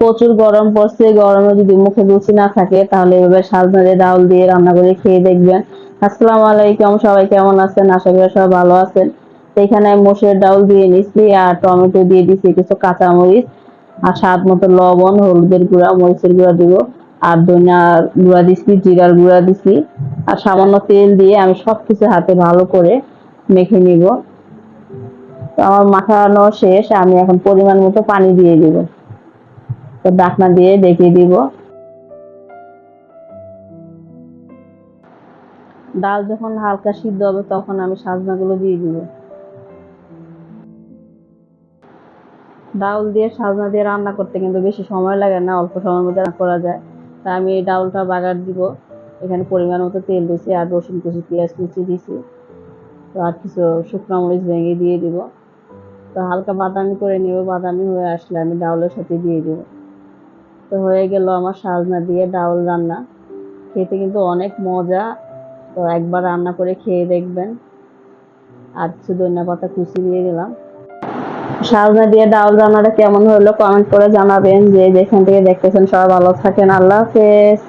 প্রচুর গরম পড়ছে, গরমে যদি মুখে রুচি না থাকে, তাহলে এভাবে সাজনা দিয়ে ডাউল দিয়ে রান্না করে খেয়ে দেখবেন। আসসালামু আলাইকুম, সবাই কেমন আছেন? আশা করি সবাই ভালো আছেন। তো এখানে মসুরের ডাউল দিয়ে নিচ্ছি আর টমেটো দিয়ে দিচ্ছি কিছু কাঁচামরিচ আর স্বাদ মতো লবণ, হলুদের গুঁড়া, মরিচের গুঁড়া দিব আর ধনিয়ার গুঁড়া দিচ্ছি, জিরার গুঁড়া দিচ্ছি আর সামান্য তেল দিয়ে আমি সবকিছু হাতে ভালো করে মেখে নিব। আমার মাখানো শেষ, আমি এখন পরিমাণ মতো পানি দিয়ে দিব। তো ঢাকনা দিয়ে ডেকে দিব। ডাল যখন হালকা সিদ্ধ হবে, তখন আমি সাজনাগুলো দিয়ে দিব। ডাউল দিয়ে সাজনা দিয়ে রান্না করতে কিন্তু বেশি সময় লাগে না, অল্প সময়ের মধ্যে করা যায়। তা আমি এই ডাউলটা বাগার দিব। এখানে পরিমাণ মতো তেল দিয়েছি আর রসুন কুচি, পেঁয়াজ কুচি দিয়েছি তো আর কিছু শুকনো মরিচ ভেঙে দিয়ে দিব। তো হালকা বাদামি করে নিব, বাদামি হয়ে আসলে আমি ডাউলের সাথে দিয়ে দিব। তো হয়ে গেল আমার সাজনা দিয়ে ডাউল রান্না। খেতে কিন্তু অনেক মজা। তো একবার রান্না করে খেয়ে দেখবেন। আর কিছু ধনিয়া পাতা খুশি দিয়ে গেলাম সাজনা দিয়ে ডাউল রান্নাটা কেমন হলো কমেন্ট করে জানাবেন। যে যেখান থেকে দেখতেছেন সবাই ভালো থাকেন। আল্লাহ হাফেজ।